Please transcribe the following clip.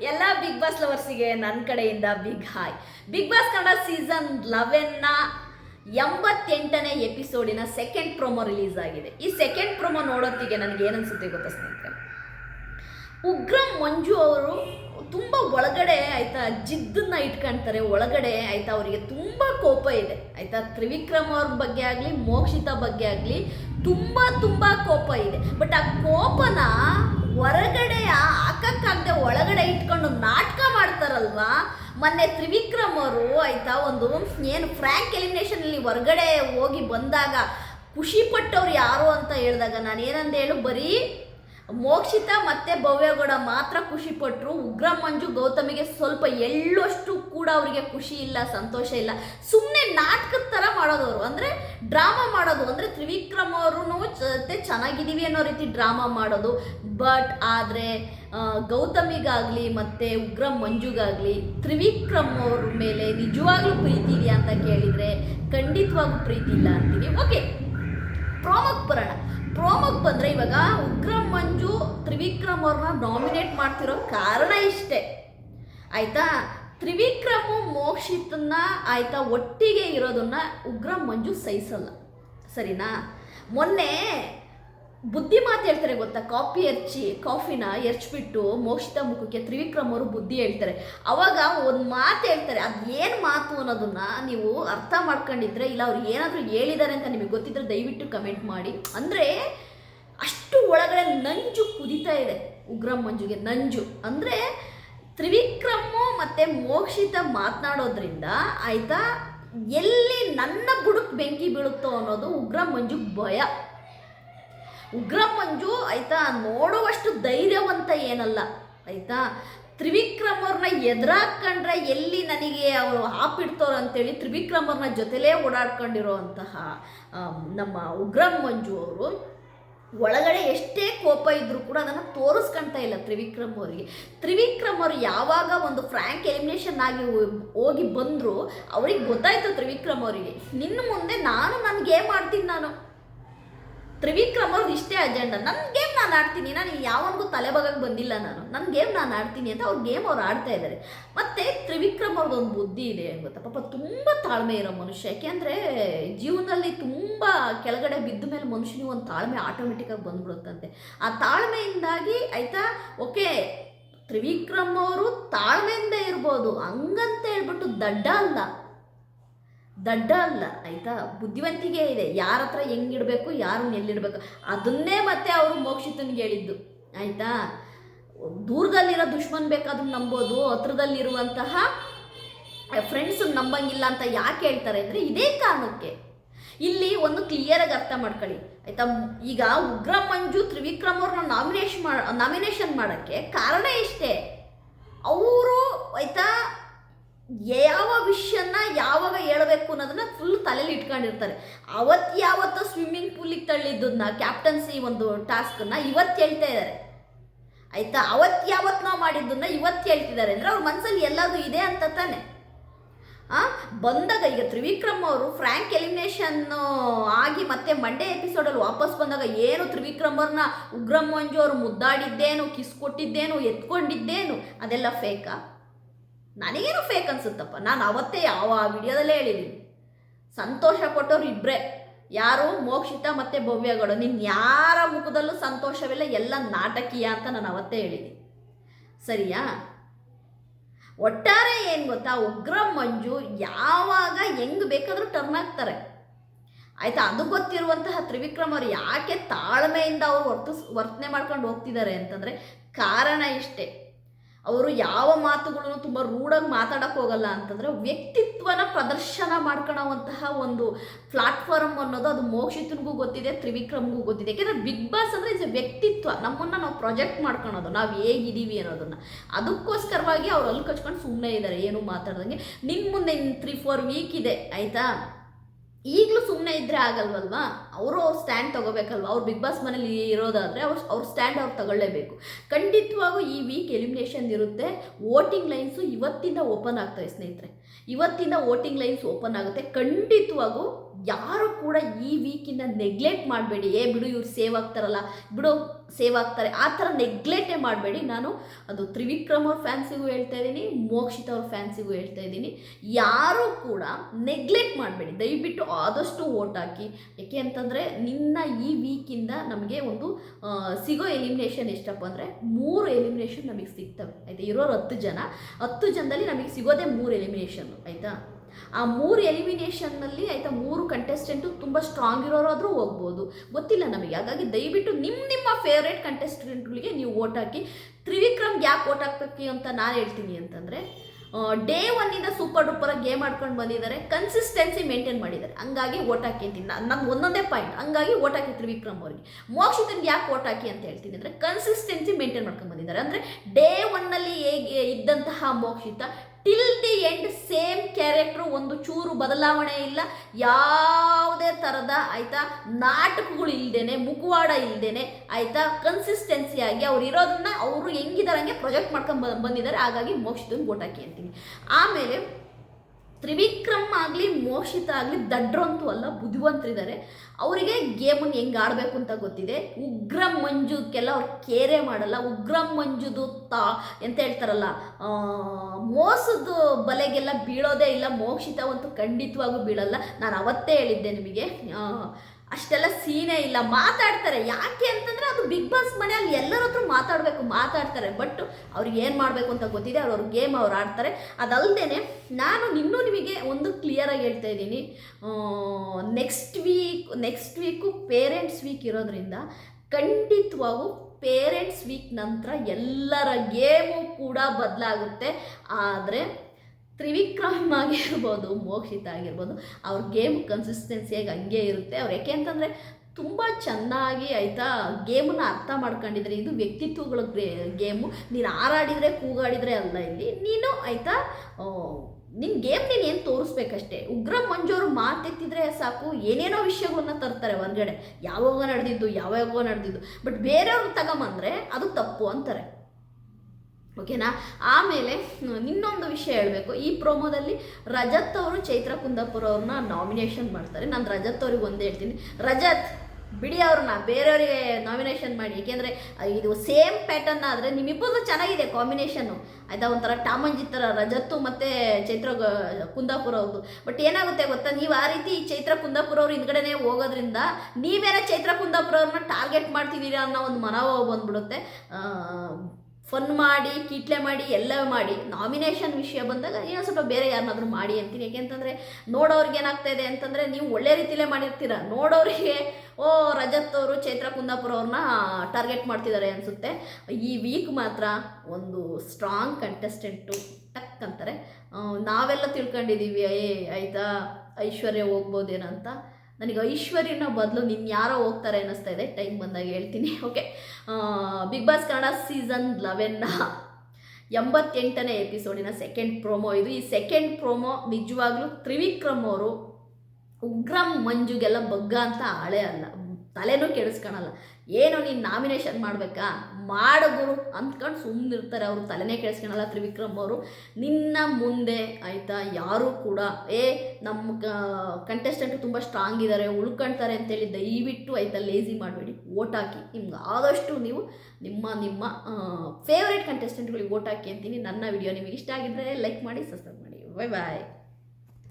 ಎಲ್ಲ big boss ಲವರ್ಸಿಗೆ ನನ್ನ ಕಡೆಯಿಂದ big hi big boss Kannada season ಲೆವೆನ್ನ ಎಂಬತ್ತೆಂಟನೇ ಎಪಿಸೋಡಿನ ಸೆಕೆಂಡ್ ಪ್ರೊಮೋ ರಿಲೀಸ್ ಆಗಿದೆ. ಈ ಸೆಕೆಂಡ್ ಪ್ರೊಮೋ ನೋಡೋತ್ತಿಗೆ ನನಗೆ ಏನನ್ಸುತ್ತೆ ಗೊತ್ತಾ ಸ್ನೇಹಿತರೆ? ಉಗ್ರ ಮಂಜು ಅವರು ತುಂಬ ಒಳಗಡೆ ಆಯ್ತಾ ಜಿದ್ದನ್ನ ಇಟ್ಕೊಳ್ತಾರೆ ಒಳಗಡೆ ಆಯ್ತಾ ಅವರಿಗೆ ತುಂಬ ಕೋಪ ಇದೆ. ಆಯ್ತಾ ತ್ರಿವಿಕ್ರಮ್ ಅವ್ರ ಬಗ್ಗೆ ಆಗಲಿ, ಮೋಕ್ಷಿತ ಬಗ್ಗೆ ಆಗಲಿ ತುಂಬ ತುಂಬ ಕೋಪ ಇದೆ. ಬಟ್ ಆ ಕೋಪನ ಹೊರಗಡೆ ಹಾಕಕ್ಕಾಗದೆ ಒಳಗಡೆ ಇಟ್ಕೊಂಡು ನಾಟಕ ಮಾಡ್ತಾರಲ್ವಾ? ಮೊನ್ನೆ ತ್ರಿವಿಕ್ರಮ್ ಅವರು ಆಯ್ತಾ, ಒಂದು ಏನು ಫ್ರ್ಯಾಂಕ್ ಎಲಿಮಿನೇಷನಲ್ಲಿ ಹೊರಗಡೆ ಹೋಗಿ ಬಂದಾಗ, ಖುಷಿ ಪಟ್ಟವ್ರು ಯಾರು ಅಂತ ಹೇಳಿದಾಗ ನಾನು ಏನಂದ ಹೇಳು, ಬರೀ ಮೋಕ್ಷಿತ ಮತ್ತೆ ಭವ್ಯಗೌಡ ಮಾತ್ರ ಖುಷಿ ಪಟ್ಟರು ಉಗ್ರ ಮಂಜು ಗೌತಮಿಗೆ ಸ್ವಲ್ಪ ಎಳ್ಳಷ್ಟು ಕೂಡ ಅವರಿಗೆ ಖುಷಿ ಇಲ್ಲ, ಸಂತೋಷ ಇಲ್ಲ. ಸುಮ್ಮನೆ ನಾಟಕದ ಥರ ಮಾಡೋದವರು. ಅಂದರೆ ಡ್ರಾಮಾ ಮಾಡೋದು. ಅಂದರೆ ತ್ರಿವಿಕ್ರಮ್ ಅವರು ಜೊತೆ ಚೆನ್ನಾಗಿದ್ದೀವಿ ಅನ್ನೋ ರೀತಿ ಡ್ರಾಮಾ ಮಾಡೋದು. ಬಟ್ ಆದರೆ ಗೌತಮಿಗಾಗಲಿ ಮತ್ತು ಉಗ್ರ ಮಂಜುಗಾಗಲಿ, ತ್ರಿವಿಕ್ರಮ್ ಅವ್ರ ಮೇಲೆ ನಿಜವಾಗ್ಲೂ ಪ್ರೀತಿ ಇದೆಯಾ ಅಂತ ಕೇಳಿದರೆ ಖಂಡಿತವಾಗೂ ಪ್ರೀತಿ ಇಲ್ಲ ಅಂತೀವಿ. ಓಕೆ ಪ್ರೋಮಕ್ ಬರೋಣ ಪ್ರೋಮಕ್ ಬಂದರೆ ಇವಾಗ ಉಗ್ರಂ ಮಂಜು ತ್ರಿವಿಕ್ರಮ್ ಅವ್ರನ್ನ ನಾಮಿನೇಟ್ ಮಾಡ್ತಿರೋ ಕಾರಣ ಇಷ್ಟೇ. ಆಯಿತಾ? ತ್ರಿವಿಕ್ರಮು ಮೋಕ್ಷಿತನ್ನ ಆಯಿತಾ ಒಟ್ಟಿಗೆ ಇರೋದನ್ನ ಉಗ್ರಂ ಮಂಜು ಸಹಿಸಲ್ಲ. ಸರಿನಾ? ಮೊನ್ನೆ ಬುದ್ಧಿ ಮಾತು ಹೇಳ್ತಾರೆ ಗೊತ್ತಾ? ಕಾಫಿ ಎರ್ಚಿ, ಕಾಫಿನ ಎರ್ಚ್ಬಿಟ್ಟು ಮೋಕ್ಷಿತ ಮುಖಕ್ಕೆ ತ್ರಿವಿಕ್ರಮ್ ಅವರು ಬುದ್ಧಿ ಹೇಳ್ತಾರೆ. ಅವಾಗ ಒಂದು ಮಾತು ಹೇಳ್ತಾರೆ, ಅದು ಏನು ಮಾತು ಅನ್ನೋದನ್ನ ನೀವು ಅರ್ಥ ಮಾಡ್ಕೊಂಡಿದ್ರೆ ಇಲ್ಲ ಅವ್ರು ಏನಾದರೂ ಹೇಳಿದ್ದಾರೆ ಅಂತ ನಿಮಗೆ ಗೊತ್ತಿದ್ರೆ ದಯವಿಟ್ಟು ಕಮೆಂಟ್ ಮಾಡಿ. ಅಂದರೆ ಅಷ್ಟು ಒಳಗಡೆ ನಂಜು ಕುದಿತಾ ಇದೆ ಉಗ್ರಂ ಮಂಜುಗೆ, ನಂಜು. ಅಂದರೆ ತ್ರಿವಿಕ್ರಮ್ ಮತ್ತು ಮೋಕ್ಷಿತ ಮಾತನಾಡೋದ್ರಿಂದ ಆಯಿತಾ, ಎಲ್ಲಿ ನನ್ನ ಬುಡಕ್ಕೆ ಬೆಂಕಿ ಬೀಳುತ್ತೋ ಅನ್ನೋದು ಉಗ್ರ ಮಂಜುಗೆ ಭಯ. ಉಗ್ರ ಮಂಜು ಆಯ್ತಾ, ನೋಡುವಷ್ಟು ಧೈರ್ಯವಂತ ಏನಲ್ಲ, ಆಯ್ತಾ? ತ್ರಿವಿಕ್ರಮರ್ನ ಎದುರಾಕೊಂಡ್ರೆ ಎಲ್ಲಿ ನನಗೆ ಅವರು ಹಾಪಿಡ್ತವ್ರು ಅಂತೇಳಿ ತ್ರಿವಿಕ್ರಮರ್ನ ಜೊತೆಲೇ ಓಡಾಡ್ಕೊಂಡಿರೋವಂತಹ ನಮ್ಮ ಉಗ್ರಂ ಮಂಜು ಅವರು, ಒಳಗಡೆ ಎಷ್ಟೇ ಕೋಪ ಇದ್ದರೂ ಕೂಡ ಅದನ್ನು ತೋರಿಸ್ಕೊಳ್ತಾ ಇಲ್ಲ ತ್ರಿವಿಕ್ರಮ್ ಅವರಿಗೆ. ತ್ರಿವಿಕ್ರಮ್ ಅವರು ಯಾವಾಗ ಒಂದು ಫ್ರ್ಯಾಂಕ್ ಎಲಿಮಿನೇಷನ್ ಆಗಿ ಹೋಗಿ ಬಂದರು, ಅವ್ರಿಗೆ ಗೊತ್ತಾಯ್ತು ತ್ರಿವಿಕ್ರಮ್ ಅವರಿಗೆ. ನಿನ್ನ ಮುಂದೆ ನಾನು ನನ್ನ ಗೇಮ್ ಆಡ್ತೀನಿ ನಾನು? ತ್ರಿವಿಕ್ರಮ್ ಅವ್ರದ್ದು ಇಷ್ಟೇ ಅಜೆಂಡ ನನ್ನ ಗೇಮ್ ನಾನು ಆಡ್ತೀನಿ. ನಾನು ಯಾವನಿಗೂ ತಲೆಬಾಗಕ್ಕೆ ಬಂದಿಲ್ಲ ನಾನು. ನನ್ನ ಗೇಮ್ ನಾನು ಆಡ್ತೀನಿ ಅಂತ ಅವ್ರ ಗೇಮ್ ಅವ್ರು ಆಡ್ತಾ ಇದ್ದಾರೆ ಮತ್ತು ತ್ರಿವಿಕ್ರಮ್ ಅವ್ರದ್ದೊಂದು ಬುದ್ಧಿ ಇದೆ ಗೊತ್ತಾ? ಪಾಪ ತುಂಬ ತಾಳ್ಮೆ ಇರೋ ಮನುಷ್ಯ. ಯಾಕೆಂದರೆ ಜೀವನದಲ್ಲಿ ತುಂಬ ಕೆಳಗಡೆ ಬಿದ್ದ ಮೇಲೆ ಮನುಷ್ಯನಿಗೆ ಒಂದು ತಾಳ್ಮೆ ಆಟೋಮೆಟಿಕ್ಕಾಗಿ ಬಂದ್ಬಿಡುತ್ತಂತೆ. ಆ ತಾಳ್ಮೆಯಿಂದಾಗಿ ಆಯಿತಾ? ಓಕೆ ತ್ರಿವಿಕ್ರಮ್ ಅವರು ತಾಳ್ಮೆಯಿಂದ ಇರ್ಬೋದು. ಹಂಗಂತ ಹೇಳ್ಬಿಟ್ಟು ದಡ್ಡ ಅಲ್ಲ. ದಡ್ಡ ಅಲ್ಲ, ಆಯ್ತಾ? ಬುದ್ಧಿವಂತಿಕೆ ಇದೆ. ಯಾರ ಹತ್ರ ಹೆಂಗಿಡಬೇಕು ಯಾರನ್ನ ಎಲ್ಲಿಡಬೇಕು ಅದನ್ನೇ ಮತ್ತೆ ಅವರು ಮೋಕ್ಷಿತನಿಗೆ ಹೇಳಿದ್ದು. ಆಯಿತಾ? ದೂರದಲ್ಲಿರೋ ದುಶ್ಮನ್ ಬೇಕಾದ್ರೂ ನಂಬೋದು, ಹತ್ರದಲ್ಲಿರುವಂತಹ ಫ್ರೆಂಡ್ಸ್ ನಂಬಂಗಿಲ್ಲ ಅಂತ ಯಾಕೆ ಹೇಳ್ತಾರೆ ಅಂದರೆ ಇದೇ ಕಾರಣಕ್ಕೆ. ಇಲ್ಲಿ ಒಂದು ಕ್ಲಿಯರಾಗಿ ಅರ್ಥ ಮಾಡ್ಕೊಳ್ಳಿ. ಆಯಿತಾ? ಈಗ ಉಗ್ರ ಮಂಜು ತ್ರಿವಿಕ್ರಮ್ ಅವ್ರನ್ನ ನಾಮಿನೇಷನ್ ಮಾಡ ನಾಮಿನೇಷನ್ ಮಾಡೋಕ್ಕೆ ಕಾರಣ ಇಷ್ಟೇ ಅವರು, ಆಯಿತಾ, ಯಾವ ವಿಷಯನ ಯಾವಾಗ ಹೇಳಬೇಕು ಅನ್ನೋದನ್ನ ಫುಲ್ ತಲೆಯಲ್ಲಿ ಇಟ್ಕೊಂಡಿರ್ತಾರೆ. ಅವತ್ತು ಯಾವತ್ತೋ ಸ್ವಿಮ್ಮಿಂಗ್ ಪೂಲಿಗೆ ತಳ್ಳಿದ್ದನ್ನ ಕ್ಯಾಪ್ಟನ್ಸಿ ಒಂದು ಟಾಸ್ಕನ್ನ ಇವತ್ತು ಹೇಳ್ತಾ ಇದ್ದಾರೆ ಆಯ್ತಾ? ಅವತ್ತು ಯಾವತ್ತು ನಾವು ಮಾಡಿದ್ದನ್ನ ಇವತ್ತು ಹೇಳ್ತಿದ್ದಾರೆ ಅಂದರೆ ಅವ್ರ ಮನಸ್ಸಲ್ಲಿ ಎಲ್ಲದೂ ಇದೆ ಅಂತ ತಾನೆ. ಬಂದಾಗ ಈಗ ತ್ರಿವಿಕ್ರಮ್ ಅವರು ಫ್ರ್ಯಾಂಕ್ ಎಲಿಮಿನೇಷನ್ ಆಗಿ ಮತ್ತೆ ಮಂಡೇ ಎಪಿಸೋಡಲ್ಲಿ ವಾಪಸ್ ಬಂದಾಗ ಏನು ತ್ರಿವಿಕ್ರಮ್ ಅವ್ರನ್ನ ಉಗ್ರಂ ಮಂಜು ಅವರು ಮುದ್ದಾಡಿದ್ದೇನು, ಕಿಸ್ ಕೊಟ್ಟಿದ್ದೇನು, ಎತ್ಕೊಂಡಿದ್ದೇನು ಅದೆಲ್ಲ ಫೇಕಾ ನನಗೇನು ಫೇಕ್ ಅನ್ಸುತ್ತಪ್ಪ? ನಾನು ಅವತ್ತೇ ಯಾವ ವಿಡಿಯೋದಲ್ಲೇ ಹೇಳಿದ್ದೀನಿ ಸಂತೋಷ ಕೊಟ್ಟವ್ರು ಇಬ್ಬರೇ ಯಾರು? ಮೋಕ್ಷಿತ ಮತ್ತು ಭವ್ಯಗಳು ನಿನ್ನ ಯಾರ ಮುಖದಲ್ಲೂ ಸಂತೋಷವಿಲ್ಲ, ಎಲ್ಲ ನಾಟಕೀಯ ಅಂತ ನಾನು ಅವತ್ತೇ ಹೇಳಿದ್ದೀನಿ ಸರಿಯಾ? ಒಟ್ಟಾರೆ ಏನು ಗೊತ್ತಾ? ಉಗ್ರ ಮಂಜು ಯಾವಾಗ ಹೆಂಗೆ ಬೇಕಾದರೂ ಟರ್ನ್ ಆಗ್ತಾರೆ. ಆಯಿತಾ? ಅದು ಗೊತ್ತಿರುವಂತಹ ತ್ರಿವಿಕ್ರಮ್ ಅವ್ರು ಯಾಕೆ ತಾಳ್ಮೆಯಿಂದ ಅವರು ವರ್ತಿಸ್ ವರ್ತನೆ ಮಾಡ್ಕೊಂಡು ಹೋಗ್ತಿದ್ದಾರೆ ಅಂತಂದರೆ ಕಾರಣ ಇಷ್ಟೇ. ಅವರು ಯಾವ ಮಾತುಗಳನ್ನು ತುಂಬ ರೂಢಾಗಿ ಮಾತಾಡಕ್ಕೆ ಹೋಗಲ್ಲ ಅಂತಂದರೆ ವ್ಯಕ್ತಿತ್ವನ ಪ್ರದರ್ಶನ ಮಾಡ್ಕೊಳ್ಳೋವಂತಹ ಒಂದು ಪ್ಲಾಟ್ಫಾರ್ಮ್ ಅನ್ನೋದು ಅದು ಮೋಕ್ಷಿತನಿಗೂ ಗೊತ್ತಿದೆ, ತ್ರಿವಿಕ್ರಮ್ಗೂ ಗೊತ್ತಿದೆ. ಯಾಕೆಂದರೆ ಬಿಗ್ ಬಾಸ್ ಅಂದರೆ ಇಸ್ ವ್ಯಕ್ತಿತ್ವ. ನಮ್ಮನ್ನು ನಾವು ಪ್ರೊಜೆಕ್ಟ್ ಮಾಡ್ಕೊಳೋದು ನಾವು ಹೇಗಿದ್ದೀವಿ ಅನ್ನೋದನ್ನು. ಅದಕ್ಕೋಸ್ಕರವಾಗಿ ಅವ್ರು ಅಲ್ಲಿ ಕಚ್ಕೊಂಡು ಸುಮ್ಮನೆ ಇದ್ದಾರೆ ಏನು ಮಾತಾಡ್ದಂಗೆ. ನಿಮ್ಮ ಮುಂದೆ ಇನ್ನು ತ್ರೀ, ಫೋರ್ ವೀಕ್ ಇದೆ. ಆಯಿತಾ? ಈಗಲೂ ಸುಮ್ಮನೆ ಇದ್ದರೆ ಆಗಲ್ವಲ್ವಾ? ಅವರು ಸ್ಟ್ಯಾಂಡ್ ತಗೋಬೇಕಲ್ವ? ಅವ್ರು ಬಿಗ್ ಬಾಸ್ ಮನೇಲಿ ಇರೋದಾದರೆ ಅವ್ರು ಅವ್ರ ಸ್ಟ್ಯಾಂಡ್ ಅವ್ರು ತಗೊಳ್ಳೇಬೇಕು. ಖಂಡಿತವಾಗೂ ಈ ವೀಕ್ ಎಲಿಮಿನೇಷನ್ ಇರುತ್ತೆ. ವೋಟಿಂಗ್ ಲೈನ್ಸು ಇವತ್ತಿಂದ ಓಪನ್ ಆಗ್ತವೆ ಸ್ನೇಹಿತರೆ. ಇವತ್ತಿಂದ ವೋಟಿಂಗ್ ಲೈನ್ಸ್ ಓಪನ್ ಆಗುತ್ತೆ. ಖಂಡಿತವಾಗೂ ಯಾರು ಕೂಡ ಈ ವೀಕಿಂದ ನೆಗ್ಲೆಕ್ಟ್ ಮಾಡಬೇಡಿ. ಏ ಬಿಡು ಇವ್ರು ಸೇವ್ ಆಗ್ತಾರಲ್ಲ. ಬಿಡು ಸೇವ್ ಆಗ್ತಾರೆ ಆ ಥರ ನೆಗ್ಲೆಕ್ಟೇ ಮಾಡಬೇಡಿ. ನಾನು ಅದು ತ್ರಿವಿಕ್ರಮ್ ಅವ್ರ ಫ್ಯಾನ್ಸಿಗೂ ಹೇಳ್ತಾ ಇದ್ದೀನಿ, ಮೋಕ್ಷಿತ ಅವ್ರ ಫ್ಯಾನ್ಸಿಗೂ ಹೇಳ್ತಾ ಇದ್ದೀನಿ. ಯಾರೂ ಕೂಡ ನೆಗ್ಲೆಕ್ಟ್ ಮಾಡಬೇಡಿ. ದಯವಿಟ್ಟು ಆದಷ್ಟು ವೋಟ್ ಹಾಕಿ. ಯಾಕೆ ಅಂತಂದರೆ ನಿನ್ನ ಈ ವೀಕಿಂದ ನಮಗೆ ಒಂದು ಸಿಗೋ ಎಲಿಮಿನೇಷನ್ ಎಷ್ಟಪ್ಪ ಅಂದರೆ ಮೂರು ಎಲಿಮಿನೇಷನ್ ನಮಗೆ ಸಿಗ್ತವೆ. ಆಯಿತಾ? ಇರೋರು ಹತ್ತು ಜನ. ಹತ್ತು ಜನದಲ್ಲಿ ನಮಗೆ ಸಿಗೋದೇ ಮೂರು ಎಲಿಮಿನೇಷನ್ ಆಯಿತಾ? ಆ ಮೂರು ಎಲಿಮಿನೇಷನ್ನಲ್ಲಿ ಆಯಿತಾ ಮೂರು ಕಂಟೆಸ್ಟೆಂಟು ತುಂಬ ಸ್ಟ್ರಾಂಗ್ ಇರೋರಾದರೂ ಹೋಗ್ಬೋದು. ಗೊತ್ತಿಲ್ಲ ನಮಗೆ. ಹಾಗಾಗಿ ದಯವಿಟ್ಟು ನಿಮ್ಮ ನಿಮ್ಮ ಫೇವ್ರೇಟ್ ಕಂಟೆಸ್ಟೆಂಟ್ಗಳಿಗೆ ನೀವು ಓಟ್ ಹಾಕಿ. ತ್ರಿವಿಕ್ರಮ್ ಯಾಕೆ ಓಟ್ ಹಾಕ್ಬೇಕು ಅಂತ ನಾನು ಹೇಳ್ತೀನಿ ಅಂತಂದರೆ ಡೇ ಒನ್ನಿಂದ ಸೂಪರ್ ಡೂಪರಾಗಿ ಗೇಮ್ ಆಡ್ಕೊಂಡು ಬಂದಿದ್ದಾರೆ ಕನ್ಸಿಸ್ಟೆನ್ಸಿ ಮೇಂಟೈನ್ ಮಾಡಿದ್ದಾರೆ. ಹಂಗಾಗಿ ಓಟ್ ಹಾಕಿ ಅಂತೀನಿ. ನಮ್ಗೆ ಒಂದೊಂದೇ ಪಾಯಿಂಟ್ ಹಂಗಾಗಿ ಓಟ್ ಹಾಕಿ ತ್ರಿವಿಕ್ರಮ್ ಅವ್ರಿಗೆ. ಮೋಕ್ಷಿತನ್ಗೆ ಯಾಕೆ ಓಟ್ ಹಾಕಿ ಅಂತ ಹೇಳ್ತೀನಿ ಅಂದರೆ ಕನ್ಸಿಸ್ಟೆನ್ಸಿ ಮೇಂಟೈನ್ ಮಾಡ್ಕೊಂಡು ಬಂದಿದ್ದಾರೆ. ಅಂದರೆ ಡೇ ಒನ್ನಲ್ಲಿ ಹೇಗೆ ಇದ್ದಂತಹ Mokshitha till the end same character ಒಂದು ಚೂರು ಬದಲಾವಣೆ ಇಲ್ಲ. ಯಾವುದೇ ಥರದ ಆಯಿತಾ, ನಾಟಕಗಳು ಇಲ್ದೇನೆ, ಮುಖವಾಡ ಇಲ್ದೇನೆ, ಆಯಿತಾ ಕನ್ಸಿಸ್ಟೆನ್ಸಿಯಾಗಿ ಅವ್ರು ಇರೋದನ್ನ ಅವರು ಹೆಂಗಿದಾರಂಗೆ ಹಂಗೆ ಪ್ರೊಜೆಕ್ಟ್ ಮಾಡ್ಕೊಂಡು ಬಂದಿದ್ದಾರೆ. ಹಾಗಾಗಿ ಮೋಕ್ಷಿತನ ಓಟ್ ಹಾಕಿ ಅಂತೀನಿ. ಆಮೇಲೆ ತ್ರಿವಿಕ್ರಮ್ ಆಗಲಿ, ಮೋಕ್ಷಿತ ಆಗಲಿ ದಡ್ರು ಅಂತೂ ಅಲ್ಲ ಬುದ್ಧಿವಂತರಿದ್ದಾರೆ ಅವರಿಗೆ ಗೇಮನ್ನು ಹೆಂಗೆ ಆಡಬೇಕು ಅಂತ ಗೊತ್ತಿದೆ. ಉಗ್ರ ಮಂಜುಕ್ಕೆಲ್ಲ ಅವ್ರು ಕೇರೆ ಮಾಡಲ್ಲ. ಉಗ್ರ ಮಂಜುದು ತಾ ಎಂತ ಹೇಳ್ತಾರಲ್ಲ ಮೋಸದ ಬಲೆಗೆಲ್ಲ ಬೀಳೋದೇ ಇಲ್ಲ, ಮೋಕ್ಷಿತವಂತೂ ಖಂಡಿತವಾಗೂ ಬೀಳಲ್ಲ. ನಾನು ಅವತ್ತೇ ಹೇಳಿದ್ದೆ ನಿಮಗೆ ಅಷ್ಟೆಲ್ಲ ಸೀನೇ ಇಲ್ಲ. ಮಾತಾಡ್ತಾರೆ. ಯಾಕೆ ಅಂತಂದರೆ ಅದು ಬಿಗ್ ಬಾಸ್ ಮನೆಯಲ್ಲಿ ಎಲ್ಲರ ಹತ್ರ ಮಾತಾಡಬೇಕು, ಮಾತಾಡ್ತಾರೆ. ಬಟ್ ಅವ್ರಿಗೆ ಏನು ಮಾಡಬೇಕು ಅಂತ ಗೊತ್ತಿದೆ. ಅವ್ರವ್ರ ಗೇಮ್ ಅವ್ರು ಆಡ್ತಾರೆ. ಅದಲ್ಲದೆ ನಾನು ಇನ್ನೂ ನಿಮಗೆ ಒಂದು ಕ್ಲಿಯರಾಗಿ ಹೇಳ್ತಾ ಇದ್ದೀನಿ. Next week next week parents week ಇರೋದ್ರಿಂದ ಖಂಡಿತವಾಗೂ ಪೇರೆಂಟ್ಸ್ ವೀಕ್ ನಂತರ ಎಲ್ಲರ ಗೇಮು ಕೂಡ ಬದಲಾಗುತ್ತೆ. ಆದರೆ ತ್ರಿವಿಕ್ರಮ್ ಆಗಿರ್ಬೋದು ಮೋಕ್ಷಿತ ಆಗಿರ್ಬೋದು ಅವ್ರ ಗೇಮ್ ಕನ್ಸಿಸ್ಟೆನ್ಸಿಯಾಗಿ ಹಂಗೆ ಇರುತ್ತೆ. ಅವ್ರು ಯಾಕೆ ಅಂತಂದರೆ ತುಂಬ ಚೆನ್ನಾಗಿ ಆಯಿತಾ ಗೇಮನ್ನ ಅರ್ಥ ಮಾಡ್ಕೊಂಡಿದ್ರೆ, ಇದು ವ್ಯಕ್ತಿತ್ವಗಳ ಗೇಮು ನೀನು ಹಾರಾಡಿದರೆ, ಕೂಗಾಡಿದರೆ ಅಲ್ಲ ಇಲ್ಲಿ. ನೀನು ಆಯಿತಾ ನಿನ್ನ ಗೇಮ್ ನೀನು ಏನು ತೋರಿಸ್ಬೇಕಷ್ಟೇ? ಉಗ್ರ ಮಂಜೋರು ಮಾತೆತ್ತಿದ್ರೆ ಸಾಕು, ಏನೇನೋ ವಿಷಯಗಳನ್ನ ತರ್ತಾರೆ ಹೊರಗಡೆ. ಯಾವಾಗ ನಡೆದಿದ್ದು ಯಾವ್ಯಾವ ನಡೆದಿದ್ದು. ಬಟ್ ಬೇರೆಯವ್ರು ತಗೊಂಬಂದರೆ ಅದು ತಪ್ಪು ಅಂತಾರೆ. ಓಕೆನಾ ಆಮೇಲೆ ಇನ್ನೊಂದು ವಿಷಯ ಹೇಳಬೇಕು. ಈ ಪ್ರೋಮೋದಲ್ಲಿ ರಜತ್ ಅವರು ಚೈತ್ರ ಕುಂದಾಪುರ ಅವ್ರನ್ನ ನಾಮಿನೇಷನ್ ಮಾಡ್ತಾರೆ. ನಾನು ರಜತ್ ಅವ್ರಿಗೆ ಒಂದೇ ಹೇಳ್ತೀನಿ. ರಜತ್, ಬಿಡಿ ಅವ್ರನ್ನ. ಬೇರೆಯವರಿಗೆ ನಾಮಿನೇಷನ್ ಮಾಡಿ. ಏಕೆಂದರೆ, ಇದು ಸೇಮ್ ಪ್ಯಾಟರ್ನ್ ಆದರೆ ನಿಮ್ಮಿಬ್ಬರದ್ದು ಚೆನ್ನಾಗಿದೆ ಕಾಂಬಿನೇಷನ್ನು ಆಯಿತಾ? ಒಂಥರ ಟಾಮಂಜಿ ಥರ ರಜತ್ತು ಮತ್ತು ಚೈತ್ರ ಕುಂದಾಪುರ ಅವ್ರದ್ದು ಬಟ್ ಏನಾಗುತ್ತೆ ಗೊತ್ತಾ? ನೀವು ಆ ರೀತಿ ಚೈತ್ರ ಕುಂದಾಪುರ ಅವ್ರು ಹಿಂದ್ಗಡೆನೇ ಹೋಗೋದ್ರಿಂದ ನೀವೇನೋ ಚೈತ್ರ ಕುಂದಾಪುರ ಅವ್ರನ್ನ ಟಾರ್ಗೆಟ್ ಮಾಡ್ತಿದ್ದೀರಾ ಅನ್ನೋ ಒಂದು ಮನೋಭಾವ ಬಂದ್ಬಿಡುತ್ತೆ. ಫನ್ ಮಾಡಿ, ಕೀಟ್ಲೆ ಮಾಡಿ, ಎಲ್ಲ ಮಾಡಿ ನಾಮಿನೇಷನ್ ವಿಷಯ ಬಂದಾಗ ಏನೋ ಸ್ವಲ್ಪ ಬೇರೆ ಯಾರನ್ನಾದ್ರೂ ಮಾಡಿ ಅಂತೀನಿ. ಯಾಕೆಂತಂದರೆ ನೋಡೋರ್ಗೆ ಏನಾಗ್ತಾ ಇದೆ ಅಂತಂದರೆ ನೀವು ಒಳ್ಳೆ ರೀತಿಲೇ ಮಾಡಿರ್ತೀರ. ನೋಡೋರಿಗೆ, ಓ, ರಜತ್ ಅವರು, ಚೈತ್ರ ಕುಂದಾಪುರ ಅವ್ರನ್ನ ಟಾರ್ಗೆಟ್ ಮಾಡ್ತಿದ್ದಾರೆ ಅನಿಸುತ್ತೆ. ಈ ವೀಕ್ ಮಾತ್ರ ಒಂದು ಸ್ಟ್ರಾಂಗ್ ಕಂಟೆಸ್ಟೆಂಟು ಟಕ್ ಅಂತಾರೆ. ನಾವೆಲ್ಲ ತಿಳ್ಕೊಂಡಿದ್ದೀವಿ ಏ, ಆಯಿತಾ, ಐಶ್ವರ್ಯ ಹೋಗ್ಬೋದೇನಂತ. ನನಗೆ ಐಶ್ವರ್ಯನ ಬದಲು ನಿನ್ನ ಯಾರೋ ಹೋಗ್ತಾರೆ ಅನ್ನಿಸ್ತಾ ಇದೆ. ಟೈಮ್ ಬಂದಾಗ ಹೇಳ್ತೀನಿ. Okay big boss Kannada season ಲೆವೆನ್ನ ಎಂಬತ್ತೆಂಟನೇ ಎಪಿಸೋಡಿನ ಸೆಕೆಂಡ್ ಪ್ರೋಮೋ ಇದು ಈ ಸೆಕೆಂಡ್ ಪ್ರೋಮೋ ನಿಜವಾಗ್ಲೂ ತ್ರಿವಿಕ್ರಮ್ ಅವರು ಉಗ್ರಂ ಮಂಜುಗೆಲ್ಲ ಬಗ್ಗ ಅಂತ ಹಳೆ ಅಲ್ಲ. ತಲೆನೂ ಕೆಡಿಸ್ಕೊಳಲ್ಲ. ಏನು ನೀನು ನಾಮಿನೇಷನ್ ಮಾಡಬೇಕಾ? ಮಾಡು ಗುರು ಅಂದ್ಕೊಂಡು ಸುಮ್ಮನಿರ್ತಾರೆ ಅವರು ತಲೆನೇ ಕೆಡಿಸ್ಕೊಳಲ್ಲ ತ್ರಿವಿಕ್ರಮ್ ಅವರು. ನಿನ್ನ ಮುಂದೆ ಆಯಿತಾ ಯಾರೂ ಕೂಡ, ಏ ನಮ್ಮ ಕಂಟೆಸ್ಟೆಂಟ್ ತುಂಬ ಸ್ಟ್ರಾಂಗ್ ಇದ್ದಾರೆ ಉಳ್ಕೊಳ್ತಾರೆ ಅಂತೇಳಿ ದಯವಿಟ್ಟು ಆಯಿತಾ ಲೇಜಿ ಮಾಡಬೇಡಿ. ಓಟ್ ಹಾಕಿ. ನಿಮ್ಗೆ ಆದಷ್ಟು ನೀವು ನಿಮ್ಮ ನಿಮ್ಮ ಫೇವ್ರೇಟ್ ಕಂಟೆಸ್ಟೆಂಟ್ಗಳಿಗೆ ಓಟ್ ಹಾಕಿ ಅಂತೀನಿ. ನನ್ನ ವಿಡಿಯೋ ನಿಮಗೆ ಇಷ್ಟ ಆಗಿದ್ದರೆ ಲೈಕ್ ಮಾಡಿ ಸಬ್ಸ್ಕ್ರೈಬ್ ಮಾಡಿ. ಬಾಯ್ ಬಾಯ್